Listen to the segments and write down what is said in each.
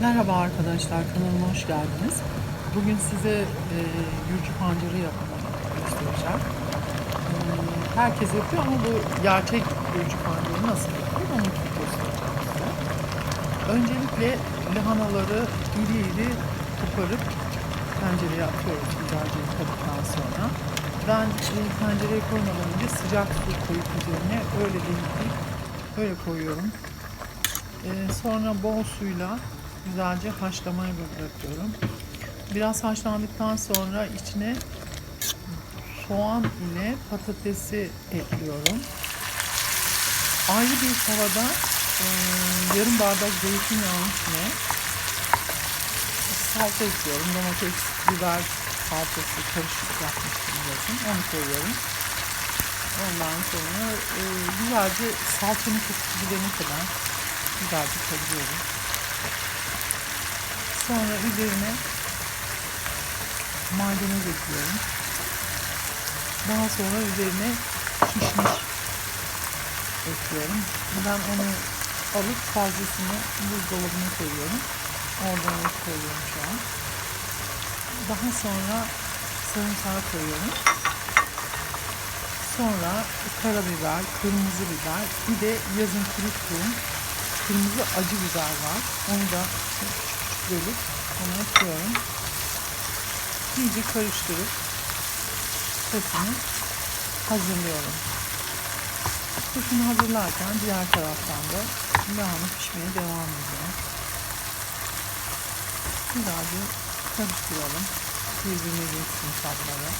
Merhaba arkadaşlar, kanalıma hoş geldiniz. Bugün size e, Gürcü pancarı yapımını göstereceğim. E, herkes yapıyor ama bu gerçek Gürcü pancarı nasıl yapılır onu göstereceğim size. Öncelikle lahanaları iri iri koparıp tencereye atıyoruz güzelce yıkadıktan sonra. Ben e, tencereye koymadan önce sıcak su koyup üzerine öyle demleyip öyle koyuyorum. Ee, sonra bol suyla güzelce haşlamaya bırakıyorum. Biraz haşlandıktan sonra içine soğan ile patatesi ekliyorum. Ayrı bir tavada e, yarım bardak zeytinyağının içine salça ekliyorum. Domates, biber salçası karışık yapmıştım zaten. Onu koyuyorum. Ondan sonra e, güzelce salçanın gidene kadar güzelce kavuruyorum. Sonra üzerine maydanoz ekliyorum. Daha sonra üzerine kişniş ekliyorum. Ben onu alıp fazlasını buzdolabına koyuyorum. Oradan koyuyorum şu an. Daha sonra sarımsağı koyuyorum. Sonra karabiber, kırmızı biber, bir de yazın kuruttuğum kırmızı acı biber var. Onu da bölüp onu ekliyorum. İyice karıştırıp hepsini hazırlıyorum. Sosunu hazırlarken diğer taraftan da lahana pişmeye devam ediyor. Güzelce karıştıralım. Birbirine geçsin tatları.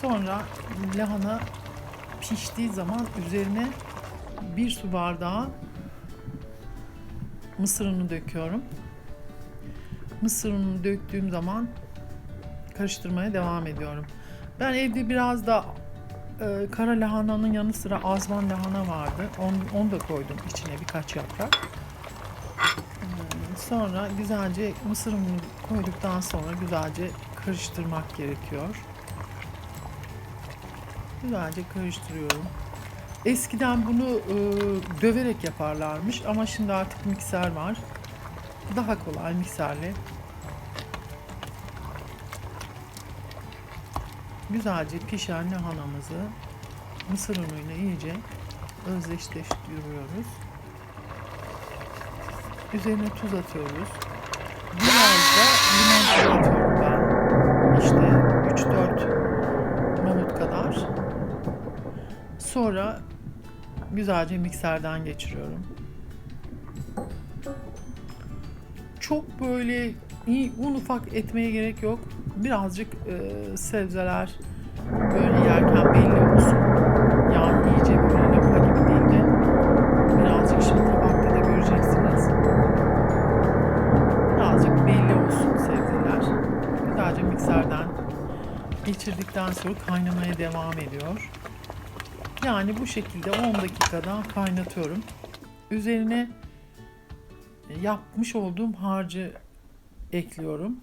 Sonra lahana piştiği zaman üzerine bir su bardağı mısır unu döküyorum. Mısır ununu döktüğüm zaman karıştırmaya devam ediyorum. Ben evde biraz da e, kara lahananın yanı sıra azman lahana vardı. Onu, onu da koydum içine birkaç yaprak. Hmm, Sonra güzelce mısır ununu koyduktan sonra güzelce karıştırmak gerekiyor. Güzelce karıştırıyorum. Eskiden bunu e, döverek yaparlarmış ama şimdi artık mikser var. Daha kolay mikserle. Güzelce pişen lahanamızı mısır unuyla iyice özdeşleştiriyoruz. Üzerine tuz atıyoruz. Biraz da limon atıyorum ben. İşte 3-4 mamut kadar. Sonra güzelce mikserden geçiriyorum. Çok böyle iyi un ufak etmeye gerek yok. Birazcık e, sebzeler böyle yerken belli olsun. Yani iyice böyle lapa gibi değil de birazcık şimdi tabakta da göreceksiniz. Birazcık belli olsun sebzeler. Güzelce mikserden geçirdikten sonra kaynamaya devam ediyor. Yani bu şekilde 10 dakikada kaynatıyorum. Üzerine yapmış olduğum harcı ekliyorum.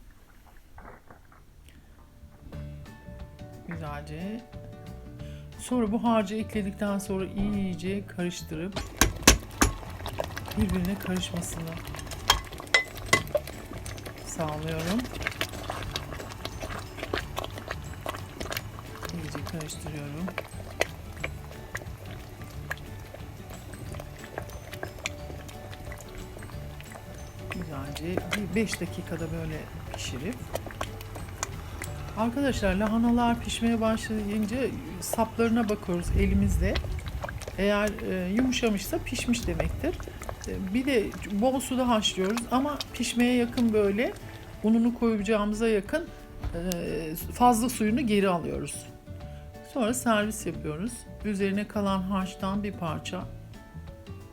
Güzelce. Sonra bu harcı ekledikten sonra iyice karıştırıp birbirine karışmasını sağlıyorum. İyice karıştırıyorum. Bir 5 dakikada böyle pişirip Arkadaşlar lahanalar pişmeye başlayınca saplarına bakıyoruz elimizle. Eğer e, yumuşamışsa pişmiş demektir. E, bir de bol suda haşlıyoruz ama pişmeye yakın böyle ununu koyacağımıza yakın e, fazla suyunu geri alıyoruz. Sonra servis yapıyoruz. Üzerine kalan harçtan bir parça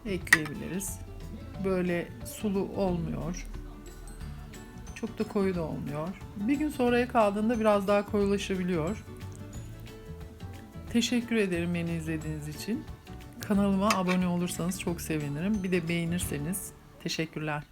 ekleyebiliriz. Böyle sulu olmuyor. Çok da koyu da olmuyor. Bir gün sonraya kaldığında biraz daha koyulaşabiliyor. Teşekkür ederim beni izlediğiniz için. Kanalıma abone olursanız çok sevinirim. Bir de beğenirseniz teşekkürler.